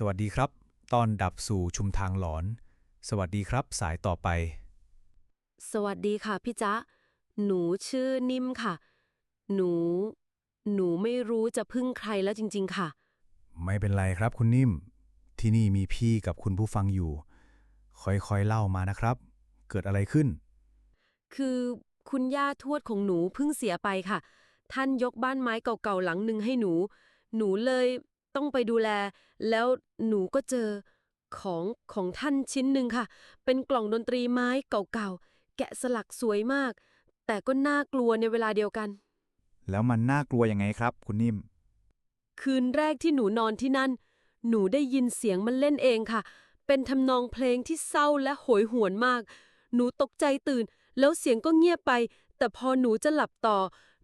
สวัสดีครับ ตอนดับสู่ชุมทางหลอน สวัสดีครับ สายต่อไป สวัสดีค่ะพี่จ๊ะ หนูชื่อนิ่มค่ะ หนู หนูไม่รู้จะพึ่งใครแล้วจริง ๆ ค่ะ ไม่เป็นไรครับคุณนิ่ม ที่นี่มีพี่กับคุณผู้ฟังอยู่ ค่อยๆเล่ามานะครับ เกิดอะไรขึ้น คือคุณย่าทวดของหนูเพิ่งเสียไปค่ะ ท่านยกบ้านไม้เก่าๆหลังหนึ่งให้หนู หนูเลย ต้องไปดูแล แล้วหนูก็เจอของของท่านชิ้นหนึ่งค่ะ เป็นกล่องดนตรีไม้เก่าๆ แกะสลักสวยมาก แต่ก็น่ากลัวในเวลาเดียวกัน แล้วมันน่ากลัวยังไงครับ คุณนิ่ม คืนแรกที่หนูนอนที่นั่น หนูได้ยินเสียงมันเล่นเองค่ะ เป็นทำนองเพลงที่เศร้าและโหยหวนมาก หนูตกใจตื่น แล้วเสียงก็เงียบไป แต่พอหนูจะหลับต่อ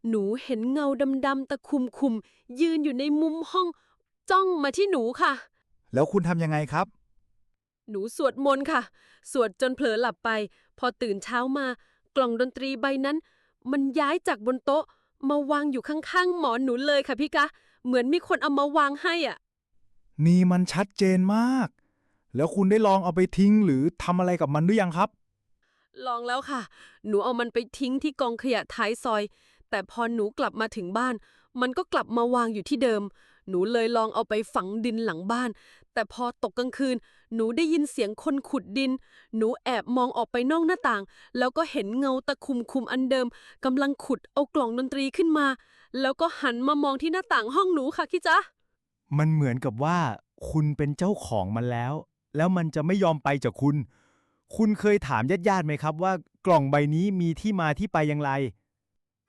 หนูเห็นเงาดำๆตะคุมคุมๆยืนอยู่ในมุมห้อง จ้องมาที่หนูค่ะ แล้วคุณทำยังไงครับ หนูสวดมนต์ค่ะ สวดจนเผลอหลับไป พอตื่นเช้ามากล่องดนตรีใบนั้น มันย้ายจากบนโต๊ะ มาวางอยู่ข้างๆ หมอนหนูเลยค่ะพี่กะ เหมือนมีคนเอามาวางให้อะ นี่มันชัดเจนมาก แล้วคุณได้ลองเอาไปทิ้งหรือทำอะไรกับมันหรือยังครับ ลองแล้วค่ะ หนูเอามันไปทิ้งที่กองขยะท้ายซอย แต่พอหนูกลับมาถึงบ้าน มันก็กลับมาวางอยู่ที่เดิม หนูเลยลองเอาไปฝังดินหลังบ้าน แต่พอตกกลางคืน หนูได้ยินเสียงคนขุดดิน หนูแอบมองออกไปนอกหน้าต่าง แล้วก็เห็นเงาตะคุมคุมอันเดิมกำลังขุดเอากล่องดนตรีขึ้นมา แล้วก็หันมามองที่หน้าต่างห้องหนูค่ะคิจ๊ะมันเหมือนกับว่า คุณเป็นเจ้าของมันแล้ว แล้วมันจะไม่ยอมไปจากคุณ คุณเคยถามญาติๆไหมครับ ว่ากล่องใบนี้มีที่มาที่ไปอย่างไร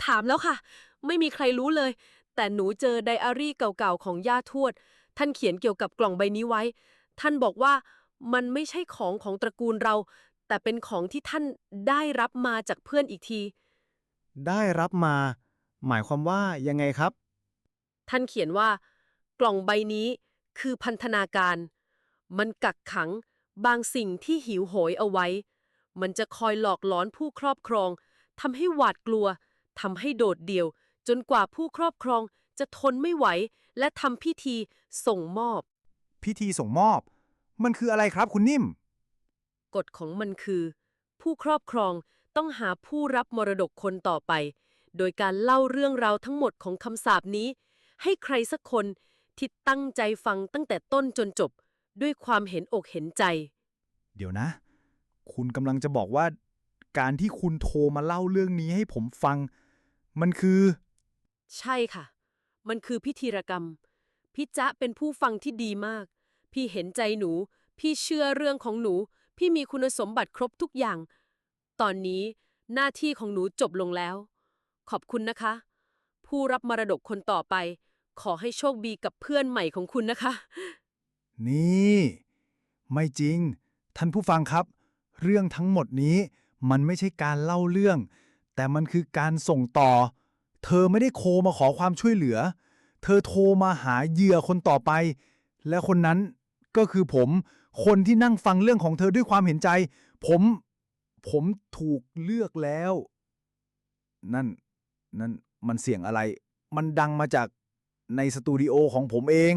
ถามแล้วค่ะ ไม่มีใครรู้เลย แต่หนูเจอไดอารี่เก่าๆของย่าทวด ท่านเขียนเกี่ยวกับกล่องใบนี้ไว้ ท่านบอกว่ามันไม่ใช่ของของตระกูลเรา แต่เป็นของที่ท่านได้รับมาจากเพื่อนอีกที ได้รับมา หมายความว่ายังไงครับ ท่านเขียนว่า กล่องใบนี้คือพันธนาการ มันกักขังบางสิ่งที่หิวโหยเอาไว้ มันจะคอยหลอกหลอนผู้ครอบครองทำให้หวาดกลัวทำให้โดดเดี่ยว จนกว่าผู้ครอบครองจะทนไม่ไหว และทำพิธีส่งมอบ พิธีส่งมอบ มันคืออะไรครับคุณนิ่ม กฎของมันคือ ผู้ครอบครองต้องหาผู้รับมรดกคนต่อไป โดยการเล่าเรื่องราวทั้งหมดของคำสาปนี้ ให้ใครสักคนที่ตั้งใจฟังตั้งแต่ต้นจนจบ ด้วยความเห็นอกเห็นใจ เดี๋ยวนะ คุณกำลังจะบอกว่า การที่คุณโทรมาเล่าเรื่องนี้ให้ผมฟัง มันคือ ใช่ค่ะ มันคือพิธีรกรรม พี่จ๊ะเป็นผู้ฟังที่ดีมาก พี่เห็นใจหนู พี่เชื่อเรื่องของหนู พี่มีคุณสมบัติครบทุกอย่าง ตอนนี้หน้าที่ของหนูจบลงแล้ว ขอบคุณนะคะ ผู้รับมรดกคนต่อไป ขอให้โชคดีกับเพื่อนใหม่ของคุณนะคะ นี่ ไม่จริง ท่านผู้ฟังครับ เรื่องทั้งหมดนี้มันไม่ใช่การเล่าเรื่อง แต่มันคือการส่งต่อ เธอไม่ได้โทรมาขอความช่วยเหลือ เธอโทรมาหาเหยื่อคนต่อไป และคนนั้นก็คือผม คนที่นั่งฟังเรื่องของเธอด้วยความเห็นใจ ผม ผมถูกเลือกแล้ว นั่น นั่น มันเสียงอะไร มันดังมาจากในสตูดิโอของผมเอง